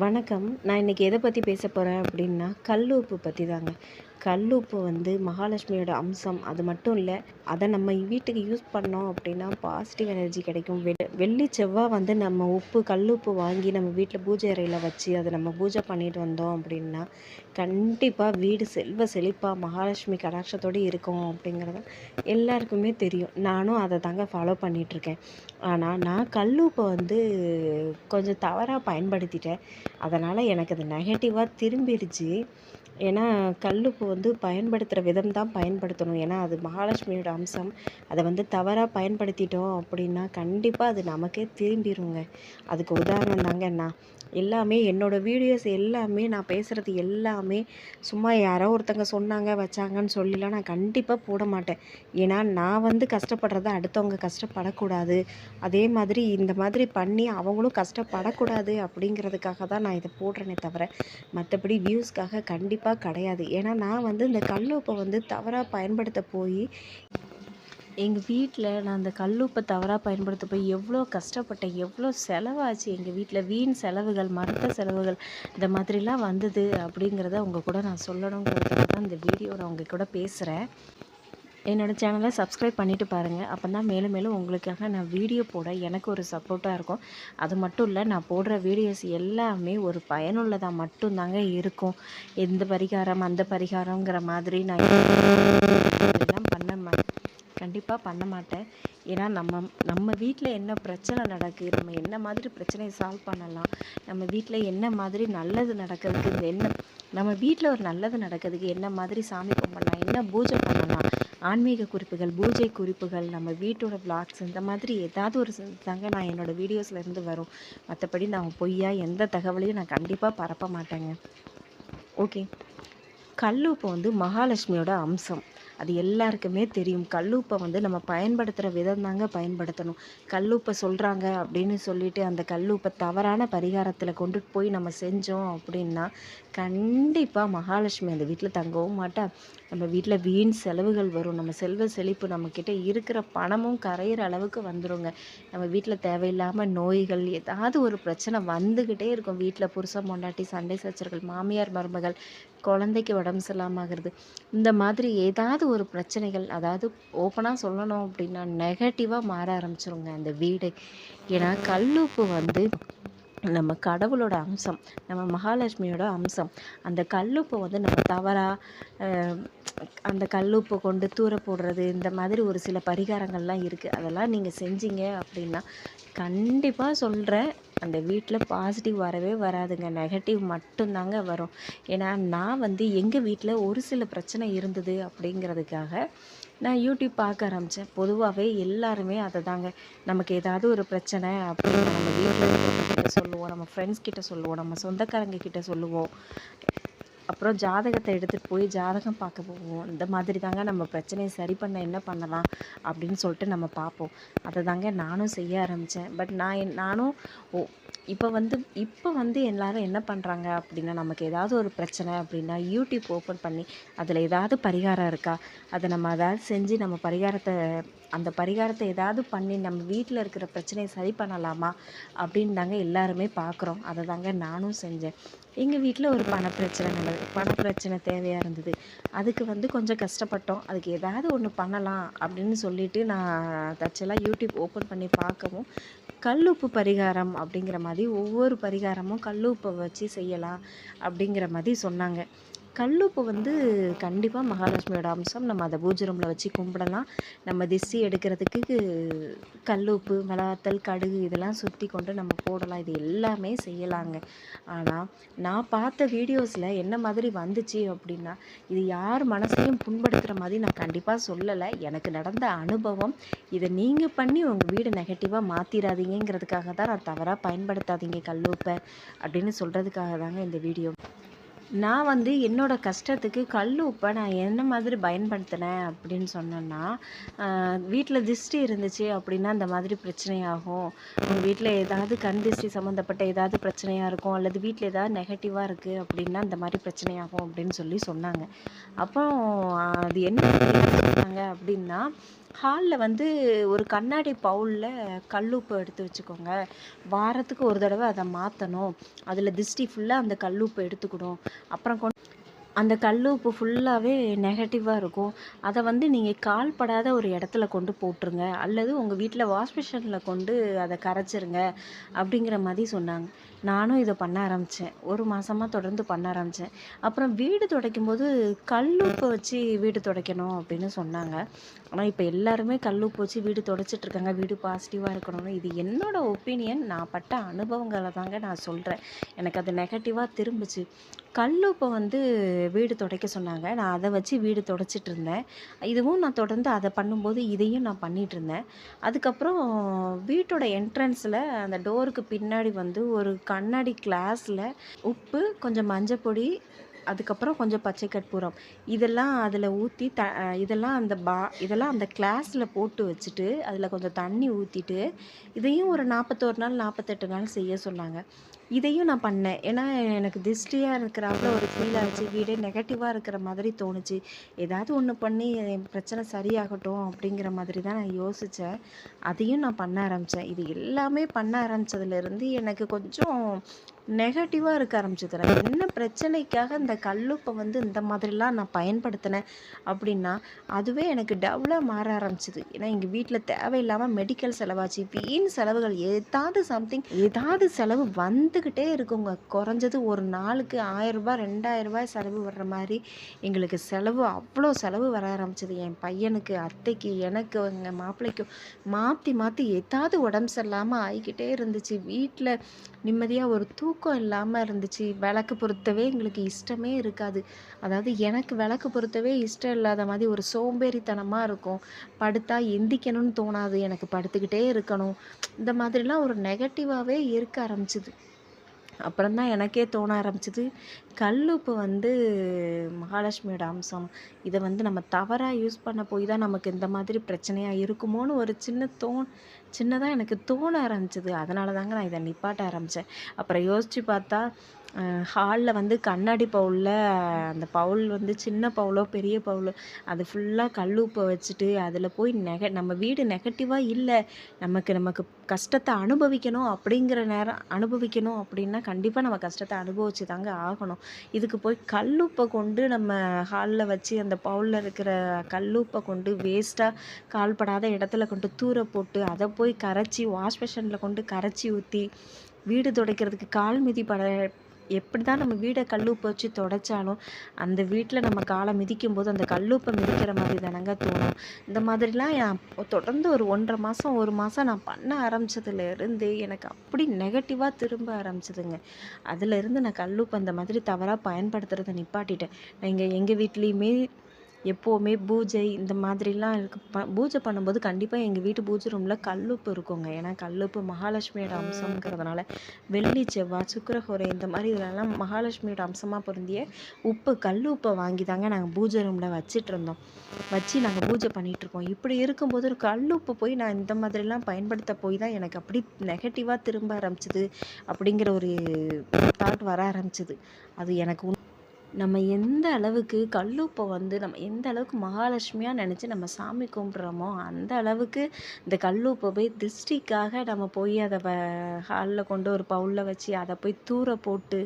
வணக்கம். நான் இன்றைக்கி எதை பற்றி பேச போகிறேன் அப்படின்னா கல் உப்பு பற்றி தாங்க கல் உப்பு வந்து மகாலட்சுமியோட அம்சம். அது மட்டும் இல்லை அதை நம்ம வீட்டுக்கு யூஸ் பண்ணோம் அப்படின்னா பாசிட்டிவ் எனர்ஜி கிடைக்கும். வெ வெள்ளி செவ்வாய் வந்து நம்ம உப்பு கல் உப்பு வாங்கி நம்ம வீட்டில் பூஜை அறையில் வச்சு அதை நம்ம பூஜை பண்ணிட்டு வந்தோம் அப்படின்னா கண்டிப்பாக வீடு செல்வ செழிப்பாக மகாலட்சுமி கடாட்சத்தோடு இருக்கும் அப்படிங்கிறது எல்லாருக்குமே தெரியும். நானும் அதை தாங்க ஃபாலோ பண்ணிகிட்ருக்கேன் ஆனால் நான் கல் உப்பை வந்து கொஞ்சம் தவறாக பயன்படுத்திட்டேன். அதனால் எனக்கு அது நெகட்டிவாக திரும்பிடுச்சு ஏன்னா கல்லுப்பு வந்து பயன்படுத்துகிற விதம் தான் பயன்படுத்தணும். ஏன்னா அது மகாலட்சுமியோட அம்சம். அதை வந்து தவறாக பயன்படுத்திட்டோம் அப்படின்னா கண்டிப்பாக அது நமக்கே திரும்பிடுங்க அதுக்கு உதாரணம் தாங்க நான் எல்லாமே என்னோடய வீடியோஸ் எல்லாமே நான் பேசுகிறது எல்லாமே சும்மா யாரோ ஒருத்தங்க சொன்னாங்க வச்சாங்கன்னு சொல்லிலாம் நான் கண்டிப்பாக போட மாட்டேன். ஏன்னா நான் வந்து கஷ்டப்படுறத அடுத்தவங்க கஷ்டப்படக்கூடாது. அதே மாதிரி இந்த மாதிரி பண்ணி அவங்களும் கஷ்டப்படக்கூடாது அப்படிங்கிறதுக்காக தான் நான் இதை போடுறேனே தவிர மற்றபடி வியூஸ்க்காக கண்டிப்பாக கிடையாது. ஏன்னா நான் வந்து இந்த கல்லுப்பை வந்து தவறாக பயன்படுத்த போய் எங்கள் வீட்டில் நான் அந்த கல்லுப்பை தவறாக பயன்படுத்த போய் எவ்வளோ கஷ்டப்பட்டேன் எவ்வளோ செலவாச்சு எங்கள் வீட்டில் வீண் செலவுகள் மருத்துவ செலவுகள் இந்த மாதிரிலாம் வந்தது அப்படிங்கிறத உங்கள் கூட நான் சொல்லணுங்கிறது தான் இந்த வீடியோ நான் உங்கள் கூட பேசுகிறேன் என்னோடய சேனலை சப்ஸ்கிரைப் பண்ணிவிட்டு பாருங்கள் அப்போ தான் மேலும் மேலும் உங்களுக்காக நான் வீடியோ போட எனக்கு ஒரு சப்போர்ட்டாக இருக்கும். அது மட்டும் இல்லை நான் போடுற வீடியோஸ் எல்லாமே ஒரு பயனுள்ளதாக மட்டும்தாங்க இருக்கும். எந்த பரிகாரம் அந்த பரிகாரங்கிற மாதிரி நான் இதெல்லாம் பண்ண மா கண்டிப்பாக பண்ண மாட்டேன். ஏன்னா நம்ம நம்ம வீட்டில் என்ன பிரச்சனை நடக்குது நம்ம என்ன மாதிரி பிரச்சனையை சால்வ் பண்ணலாம் நம்ம வீட்டில் என்ன மாதிரி நல்லது நடக்கிறதுக்கு என்ன நம்ம வீட்டில் ஒரு நல்லது நடக்கிறதுக்கு என்ன மாதிரி சாமி கும்பிடலாம் என்ன பூஜை பண்ணலாம் ஆன்மீக குறிப்புகள் பூஜை குறிப்புகள் நம்ம வீட்டோட விளாக்ஸ் இந்த மாதிரி ஏதாவது ஒரு தாங்க நான் என்னோடய வீடியோஸ்லேருந்து வரும். மற்றபடி நான் பொய்யா எந்த தகவலையும் நான் கண்டிப்பாக பரப்ப மாட்டேங்க. ஓகே கல்லுப்பு வந்து மகாலட்சுமியோட அம்சம். அது எல்லாருக்குமே தெரியும். கல்லுப்பை வந்து நம்ம பயன்படுத்துகிற விதம் தாங்க பயன்படுத்தணும். கல்லுப்பை சொல்கிறாங்க அப்படின்னு சொல்லிட்டு அந்த கல்லுப்பை தவறான பரிகாரத்தில் கொண்டுட்டு போய் நம்ம செஞ்சோம் அப்படின்னா கண்டிப்பாக மகாலட்சுமி அந்த வீட்டில் தங்கவும் மாட்டா. நம்ம வீட்டில் வீண் செலவுகள் வரும். நம்ம செல்வ செழிப்பு நம்மக்கிட்ட இருக்கிற பணமும் கரையிற அளவுக்கு வந்துருங்க. நம்ம வீட்டில் தேவையில்லாமல் நோய்கள் ஏதாவது ஒரு பிரச்சனை வந்துக்கிட்டே இருக்கும். வீட்டில் புருஷன் பொண்டாட்டி சண்டை சச்சர்கள் மாமியார் மருமகள் குழந்தைக்கு உடம்பு சரியில்லாமாகிறது இந்த மாதிரி ஏதாவது ஒரு பிரச்சனைகள் அதாவது ஓப்பனாக சொல்லணும் அப்படின்னா நெகட்டிவாக மாற ஆரம்பிச்சிருங்க அந்த வீடு. ஏன்னா கல்லுப்பு வந்து நம்ம கடவுளோட அம்சம் நம்ம மகாலட்சுமியோட அம்சம். அந்த கல்லுப்பை வந்து நம்ம தவறாக அந்த கல்லுப்பை கொண்டு தூர போடுறது இந்த மாதிரி ஒரு சில பரிகாரங்கள்லாம் இருக்குது அதெல்லாம் நீங்கள் செஞ்சீங்க அப்படின்னா கண்டிப்பாக சொல்கிறேன் அந்த வீட்டில் பாசிட்டிவ் வரவே வராதுங்க. நெகட்டிவ் மட்டும்தாங்க வரும். ஏன்னா நான் வந்து எங்கள் வீட்டில் ஒரு சில பிரச்சனை இருந்தது அப்படிங்கிறதுக்காக நான் யூடியூப் பார்க்க ஆரம்பித்தேன் பொதுவாகவே எல்லாருமே அதை தாங்க நமக்கு ஏதாவது ஒரு பிரச்சனை அப்படின்னு நம்ம வீட்டில் சொல்லுவோம் நம்ம ஃப்ரெண்ட்ஸ் கிட்ட சொல்லுவோம் நம்ம சொந்தக்காரங்க கிட்ட சொல்லுவோம். அப்புறம் ஜாதகத்தை எடுத்துகிட்டு போய் ஜாதகம் பார்க்க போவோம். இந்த மாதிரி தாங்க நம்ம பிரச்சனையை சரி பண்ண என்ன பண்ணலாம் அப்படின்னு சொல்லிட்டு நம்ம பார்ப்போம். அதை தாங்க நானும் செய்ய ஆரம்பித்தேன் பட் நான் நானும் ஓ இப்போ வந்து இப்போ வந்து எல்லோரும் என்ன பண்ணுறாங்க அப்படின்னா நமக்கு ஏதாவது ஒரு பிரச்சனை அப்படின்னா யூடியூப் ஓப்பன் பண்ணி அதில் ஏதாவது பரிகாரம் இருக்கா? அதை நம்ம அதாவது செஞ்சு நம்ம பரிகாரத்தை அந்த பரிகாரத்தை ஏதாவது பண்ணி நம்ம வீட்டில் இருக்கிற பிரச்சனையை சரி பண்ணலாமா அப்படின்னு தாங்க எல்லாருமே பார்க்குறோம். அதை தாங்க நானும் செஞ்சேன். எங்கள் வீட்டில் ஒரு பணப்பிரச்சனை நடந்தது பணப்பிரச்சனை தேவையாக இருந்தது. அதுக்கு வந்து கொஞ்சம் கஷ்டப்பட்டோம். அதுக்கு ஏதாவது ஒன்று பண்ணலாம் அப்படின்னு சொல்லிட்டு நான் தச்செல்லாம் யூடியூப் ஓப்பன் பண்ணி பார்க்கவும் கல்லுப்பு பரிகாரம் அப்படிங்கிற மாதிரி ஒவ்வொரு பரிகாரமும் கல்லுப்பை வச்சு செய்யலாம் அப்படிங்கிற மாதிரி சொன்னாங்க. கல்லுப்பு வந்து கண்டிப்பாக மகாலட்சுமியோட அம்சம். நம்ம அதை பூஜை ரூமில் வச்சு கும்பிடலாம். நம்ம திசி எடுக்கிறதுக்கு கல்லுப்பு மிளகாத்தல் கடுகு இதெல்லாம் சுற்றி கொண்டு நம்ம போடலாம். இது எல்லாமே செய்யலாங்க. ஆனால் நான் பார்த்த வீடியோஸில் என்ன மாதிரி வந்துச்சு அப்படின்னா இது யார் மனசையும் புண்படுத்துகிற மாதிரி நான் கண்டிப்பாக சொல்லலை. எனக்கு நடந்த அனுபவம். இதை நீங்கள் பண்ணி உங்கள் வீடு நெகட்டிவாக மாற்றிடாதீங்கிறதுக்காக தான் நான் தவறாக பயன்படுத்தாதீங்க கல்லுப்பை அப்படின்னு சொல்கிறதுக்காக தாங்க இந்த வீடியோ. நான் வந்து என்னோடய கஷ்டத்துக்கு கல் உப்பை நான் என்ன மாதிரி பயன்படுத்தினேன் அப்படின்னு சொன்னேன்னா வீட்டில் திஷ்டி இருந்துச்சு அப்படின்னா அந்த மாதிரி பிரச்சனையாகும். உங்கள் வீட்டில் ஏதாவது கண் திஷ்டி சம்மந்தப்பட்ட ஏதாவது பிரச்சனையாக இருக்கும் அல்லது வீட்டில் ஏதாவது நெகட்டிவாக இருக்குது அப்படின்னா அந்த மாதிரி பிரச்சனையாகும் அப்படின்னு சொல்லி சொன்னாங்க. அப்போ அது என்ன சொன்னாங்க அப்படின்னா ஹாலில் வந்து ஒரு கண்ணாடி பவுலில் கல்லுப்பு எடுத்து வச்சுக்கோங்க. வாரத்துக்கு ஒரு தடவை அதை மாற்றணும் அதில் திஷ்டி ஃபுல்லாக அந்த கல்லுப்பு எடுத்துக்கணும் அப்புறம் கொண்டு அந்த கல்லுப்பு ஃபுல்லாகவே நெகட்டிவாக இருக்கும். அதை வந்து நீங்கள் கால்படாத ஒரு இடத்துல கொண்டு போட்டுருங்க. அல்லது உங்கள் வீட்டில் வாஷ் மிஷினில் கொண்டு அதை கரைச்சிருங்க. அப்படிங்கிற மாதிரி சொன்னாங்க. நானும் இதை பண்ண ஆரம்பித்தேன் ஒரு மாதமாக தொடர்ந்து பண்ண ஆரம்பித்தேன் அப்புறம் வீடு துடைக்கும் போது கல்லுப்பு வச்சு வீடு துடைக்கணும் அப்படின்னு சொன்னாங்க. ஆனால் இப்போ எல்லாருமே கல்லுப்பு வச்சு வீடு துடைச்சிட்ருக்காங்க வீடு பாசிட்டிவாக இருக்கணும்னு. இது என்னோடய ஒப்பீனியன் நான் பட்ட அனுபவங்களை தாங்க நான் சொல்கிறேன் எனக்கு அது நெகட்டிவாக திரும்பிச்சு. கல்லுப்பை வந்து வீடு துடைக்க சொன்னாங்க. நான் அதை வச்சு வீடு துடைச்சிட்டு இருந்தேன். இதுவும் நான் தொடர்ந்து அதை பண்ணும்போது இதையும் நான் பண்ணிட்டு இருந்தேன். அதுக்கப்புறம் வீட்டோட என்ட்ரன்ஸில் அந்த டோருக்கு பின்னாடி வந்து ஒரு கண்ணாடி கிளாஸில் உப்பு கொஞ்சம் மஞ்சள் பொடி அதுக்கப்புறம் கொஞ்சம் பச்சை கற்பூரம். இதெல்லாம் அதில் ஊற்றி த இதெல்லாம் அந்த பா இதெல்லாம் அந்த கிளாஸில் போட்டு வச்சுட்டு அதில் கொஞ்சம் தண்ணி ஊற்றிட்டு இதையும் ஒரு நாற்பத்தோரு நாள் நாற்பத்தெட்டு நாள் செய்ய சொன்னாங்க. இதையும் நான் பண்ணேன். ஏன்னா எனக்கு திஷ்டியாக இருக்கிறாப்புல ஒரு ஃபீல் ஆச்சு. வீடே நெகட்டிவாக இருக்கிற மாதிரி தோணுச்சு. ஏதாவது ஒன்று பண்ணி என் பிரச்சனை சரியாகட்டும் அப்படிங்கிற மாதிரி தான் நான் யோசித்தேன் அதையும் நான் பண்ண ஆரம்பித்தேன் இது எல்லாமே பண்ண ஆரம்பித்ததுலேருந்து எனக்கு கொஞ்சம் நெகட்டிவாக இருக்க ஆரம்பிச்சது என்ன பிரச்சனைக்காக இந்த கல்லுப்பை வந்து இந்த மாதிரிலாம் நான் பயன்படுத்தினேன் அப்படின்னா அதுவே எனக்கு டவுலாக மாற ஆரம்பிச்சிது. ஏன்னா எங்கள் வீட்டில் தேவையில்லாமல் மெடிக்கல் செலவாச்சு. வீண் செலவுகள்? ஏதாவது சம்திங் ஏதாவது செலவு வந்துக்கிட்டே இருக்குங்க. குறைஞ்சது ஒரு நாளுக்கு ஆயிரரூபா ரெண்டாயிரரூபாய் செலவு வர்ற மாதிரி எங்களுக்கு செலவு அவ்வளோ செலவு வர ஆரம்பிச்சது. என் பையனுக்கு அத்தைக்கு எனக்கு எங்கள் மாப்பிள்ளைக்கும் மாற்றி மாற்றி ஏதாவது உடம்பு சரியில்லாமல் ஆகிக்கிட்டே இருந்துச்சு. வீட்டில் நிம்மதியாக ஒரு தூக்கம் இல்லாமல் இருந்துச்சு. விளக்கு பொருத்தவே எங்களுக்கு இஷ்டமே இருக்காது. அதாவது எனக்கு விளக்கு பொருத்தவே இஷ்டம் இல்லாத மாதிரி ஒரு சோம்பேறித்தனமாக இருக்கும். படுத்தா எந்திக்கணும்னு தோணாது. எனக்கு படுத்துக்கிட்டே இருக்கணும். இந்த மாதிரிலாம் ஒரு நெகட்டிவாகவே இருக்க ஆரம்பிச்சிது. அப்புறம் தான் எனக்கே தோண ஆரம்பிச்சிது. கல்லுப்பு வந்து மகாலட்சுமியோட அம்சம். இதை வந்து நம்ம தவறாக யூஸ் பண்ண போய் தான் நமக்கு இந்த மாதிரி பிரச்சனையாக இருக்குமோன்னு ஒரு சின்ன தோ சின்னதாக எனக்கு தோண ஆரம்பிச்சது. அதனால தாங்க நான் இதை நிப்பாட்ட ஆரம்பித்தேன் அப்புறம் யோசித்து பார்த்தா ஹாலில் வந்து கண்ணாடி பவுலில் அந்த பவுல் வந்து சின்ன பவுலோ பெரிய பவுலோ அது ஃபுல்லாக கல்லுப்பை வச்சுட்டு அதில் போய் நெக நம்ம வீடு நெகட்டிவாக இல்லை நமக்கு நமக்கு கஷ்டத்தை அனுபவிக்கணும் அப்படிங்கிற நேரம் அனுபவிக்கணும் அப்படின்னா கண்டிப்பாக நம்ம கஷ்டத்தை அனுபவிச்சு தாங்க ஆகணும். இதுக்கு போய் கல்லுப்பை கொண்டு நம்ம ஹாலில் வச்சு அந்த பவுலில் இருக்கிற கல்லுப்பை கொண்டு வேஸ்ட்டாக கால்படாத இடத்துல கொண்டு தூர போட்டு அதை போய் கரைச்சி வாஷ் கொண்டு கரைச்சி ஊற்றி வீடு துடைக்கிறதுக்கு கால் மிதி பட எப்படி தான் நம்ம வீடை கல்லுப்பு வச்சு தொடச்சாலும் அந்த வீட்டில் நம்ம காலை மிதிக்கும் போது அந்த கல்லுப்பை மிதிக்கிற மாதிரி தானங்க தோணும். இந்த மாதிரிலாம் நான் தொடர்ந்து ஒரு ஒன்றரை மாதம் ஒரு மாதம் நான் பண்ண ஆரம்பித்ததுலேருந்து எனக்கு அப்படி நெகட்டிவாக திரும்ப ஆரம்பிச்சதுங்க. அதுலேருந்து நான் கல்லுப்பு அந்த மாதிரி தவறாக பயன்படுத்துகிறத நிப்பாட்டிட்டேன். எங்கள் எங்கள் வீட்லேயுமே எப்போவுமே பூஜை இந்த மாதிரிலாம் இருக்கு. ப பூஜை பண்ணும்போது கண்டிப்பாக எங்கள் வீட்டு பூஜை ரூமில் கல்லுப்பு இருக்குங்க. ஏன்னா கல்லுப்பு மகாலட்சுமியோட அம்சம்ங்கிறதுனால வெள்ளி செவ்வாய் சுக்கிரஹோரை இந்த மாதிரி இதெல்லாம் மகாலட்சுமியோட அம்சமாக பொருந்திய உப்பு கல் உப்பை வாங்கி தாங்க நாங்கள் பூஜை ரூமில் வச்சிட்டு இருந்தோம் வச்சு நாங்கள் பூஜை பண்ணிகிட்ருக்கோம் இருக்கோம் இப்படி இருக்கும்போது ஒரு கல் உப்பு போய் நான் இந்த மாதிரிலாம் பயன்படுத்த போய் தான் எனக்கு அப்படி நெகட்டிவாக திரும்ப ஆரம்பிச்சிது அப்படிங்கிற ஒரு தாட் வர ஆரம்பிச்சது. அது எனக்கு உண்- நம்ம எந்த அளவுக்கு கல்லுப்பை வந்து நம்ம எந்த அளவுக்கு மகாலட்சுமியாக நினச்சி நம்ம சாமி கும்பிட்றோமோ அந்த அளவுக்கு இந்த கல்லுப்பை போய் திருஷ்டிக்காக நம்ம போய் அதை வ ஹாலில் கொண்டு ஒரு பவுலில் வச்சு அதை போய் தூர போட்டு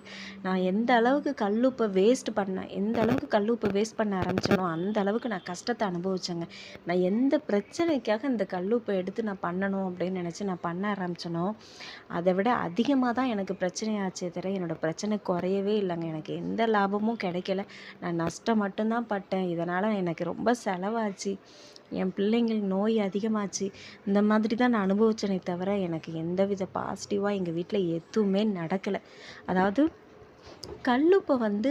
நான் எந்த அளவுக்கு கல்லுப்பை வேஸ்ட் பண்ணேன் எந்த அளவுக்கு கல்லுப்பை வேஸ்ட் பண்ண ஆரம்பிச்சேனோ அந்த அளவுக்கு நான் கஷ்டத்தை அனுபவிச்சேங்க. நான் எந்த பிரச்சனைக்காக இந்த கல்லுப்பை எடுத்து நான் பண்ணணும் அப்படின்னு நினச்சி நான் பண்ண ஆரம்பிச்சேனோ அதை விட அதிகமாக தான் எனக்கு பிரச்சனையாச்சே தவிர என்னோடய பிரச்சனை குறையவே இல்லைங்க. எனக்கு எந்த லாபமும் கிடைக்கல. நான் நஷ்டம் மட்டும்தான் பட்டேன். இதனால் எனக்கு ரொம்ப செலவாச்சு. என் பிள்ளைங்களுக்கு நோய் அதிகமாச்சு. இந்த மாதிரி தான் நான் அனுபவிச்சேனே தவிர எனக்கு எந்தவித பாசிட்டிவாக எங்கள் வீட்டில் எதுவுமே நடக்கலை. அதாவது கல்லுப்பை வந்து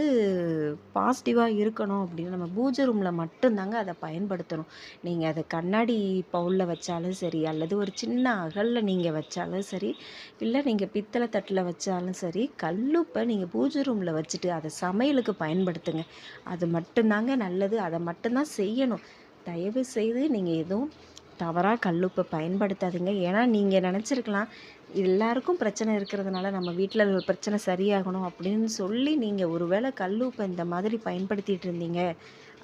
பாசிட்டிவாக இருக்கணும் அப்படின்னு நம்ம பூஜை ரூமில் மட்டும்தாங்க அதை பயன்படுத்தணும். நீங்கள் அதை கண்ணாடி பவுலில் வச்சாலும் சரி அல்லது ஒரு சின்ன அகலில் நீங்கள் வச்சாலும் சரி இல்லை நீங்கள் பித்தளை தட்டில் வச்சாலும் சரி கல்லுப்பை நீங்கள் பூஜை ரூமில் வச்சுட்டு அதை சமையலுக்கு பயன்படுத்துங்க. அது மட்டும்தாங்க நல்லது. அதை மட்டும்தான் செய்யணும். தயவு செய்து நீங்கள் எதுவும் தவறாக கல்லுப்பை பயன்படுத்தாதீங்க. ஏன்னா நீங்கள் நினச்சிருக்கலாம் எல்லாருக்கும் பிரச்சனை இருக்கிறதுனால நம்ம வீட்டில் பிரச்சனை சரியாகணும் அப்படின்னு சொல்லி நீங்கள் ஒருவேளை உப்பை இந்த மாதிரி பயன்படுத்திட்டு இருந்தீங்க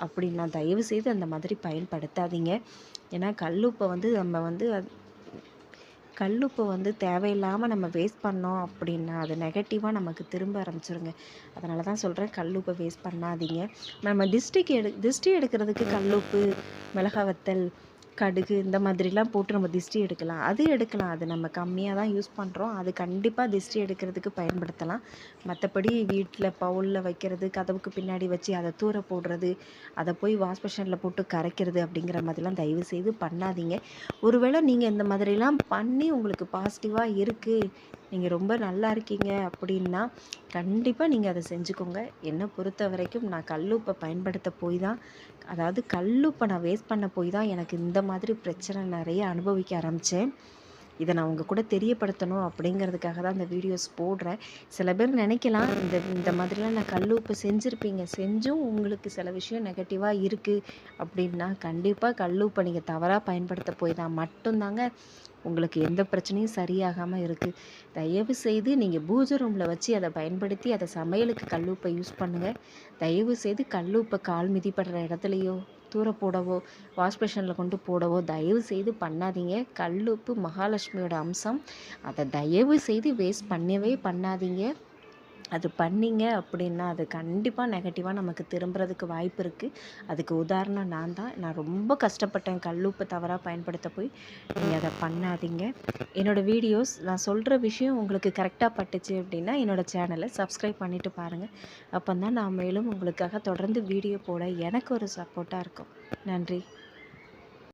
அப்படின்னா தயவு செய்து அந்த மாதிரி பயன்படுத்தாதீங்க. ஏன்னா கல்லுப்பை வந்து நம்ம வந்து கல்லுப்பை வந்து தேவையில்லாமல் நம்ம வேஸ்ட் பண்ணோம் அப்படின்னா அது நெகட்டிவாக நமக்கு திரும்ப ஆரம்பிச்சிருங்க. அதனால தான் சொல்கிறேன் கல்லுப்பை வேஸ்ட் பண்ணாதீங்க. நம்ம டிஸ்ட்ரிக் எடு திஷ்டி எடுக்கிறதுக்கு கல்லுப்பு மிளகா வத்தல் கடுகு இந்த மாதிரிலாம் போட்டு நம்ம திஷ்டி எடுக்கலாம். அது எடுக்கலாம். அது நம்ம கம்மியாக தான் யூஸ் பண்ணுறோம் அது கண்டிப்பாக திஷ்டி எடுக்கிறதுக்கு பயன்படுத்தலாம். மற்றபடி வீட்டில் பவுலில் வைக்கிறது கதவுக்கு பின்னாடி வச்சு அதை தூர போடுறது அதை போய் வாஷ் மிஷினில் போட்டு கரைக்கிறது அப்படிங்கிற மாதிரிலாம் தயவு செய்து பண்ணாதீங்க. ஒருவேளை நீங்கள் இந்த மாதிரிலாம் பண்ணி உங்களுக்கு பாசிட்டிவாக இருக்குது நீங்கள் ரொம்ப நல்லா இருக்கீங்க அப்படின்னா கண்டிப்பாக நீங்கள் அதை செஞ்சுக்கோங்க. என்னை பொறுத்த வரைக்கும் நான் கல்லுப்பை பயன்படுத்த போய் தான் அதாவது கல்லுப்பை நான் வேஸ்ட் பண்ண போய் தான் எனக்கு இந்த மாதிரி பிரச்சனை நிறைய அனுபவிக்க ஆரம்பித்தேன் இதை நான் உங்கள் கூட தெரியப்படுத்தணும் அப்படிங்கிறதுக்காக தான் இந்த வீடியோஸ் போடுறேன். சில பேர் நினைக்கலாம் இந்த இந்த மாதிரிலாம் நான் கல் உப்பு செஞ்சுருப்பீங்க. செஞ்சும் உங்களுக்கு சில விஷயம் நெகட்டிவாக இருக்குது அப்படின்னா கண்டிப்பாக கல் உப்பை நீங்கள் தவறாக பயன்படுத்த போய் தான். மட்டும்தாங்க உங்களுக்கு எந்த பிரச்சனையும் சரியாகாமல் இருக்குது தயவு செய்து நீங்கள் பூஜை ரூமில் வச்சு அதை பயன்படுத்தி அதை சமையலுக்கு கல் உப்பை யூஸ் பண்ணுங்கள் தயவு செய்து கல் உப்பை கால் மிதிப்படுற இடத்துலையோ தூர போடவோ வாஷ் பேஷனில் கொண்டு போடவோ தயவு செய்து பண்ணாதீங்க. கல்லுப்பு மகாலட்சுமியோட அம்சம். அதை தயவு செய்து வேஸ்ட் பண்ணவே பண்ணாதீங்க. அது பண்ணிங்க அப்படின்னா அது கண்டிப்பாக நெகட்டிவாக நமக்கு திரும்புறதுக்கு வாய்ப்பு இருக்குது அதுக்கு உதாரணம் நான் தான். நான் ரொம்ப கஷ்டப்பட்டேன். கல்லுப்பு தவறாக பயன்படுத்த போய். நீங்கள் அதை பண்ணாதீங்க. என்னோடய வீடியோஸ் நான் சொல்கிற விஷயம் உங்களுக்கு கரெக்டாக பட்டுச்சு அப்படின்னா என்னோடய சேனலை சப்ஸ்கிரைப் பண்ணிவிட்டு பாருங்கள் அப்போ தான் நான் மேலும் உங்களுக்காக தொடர்ந்து வீடியோ போட எனக்கு ஒரு சப்போர்ட்டாக இருக்கும். நன்றி.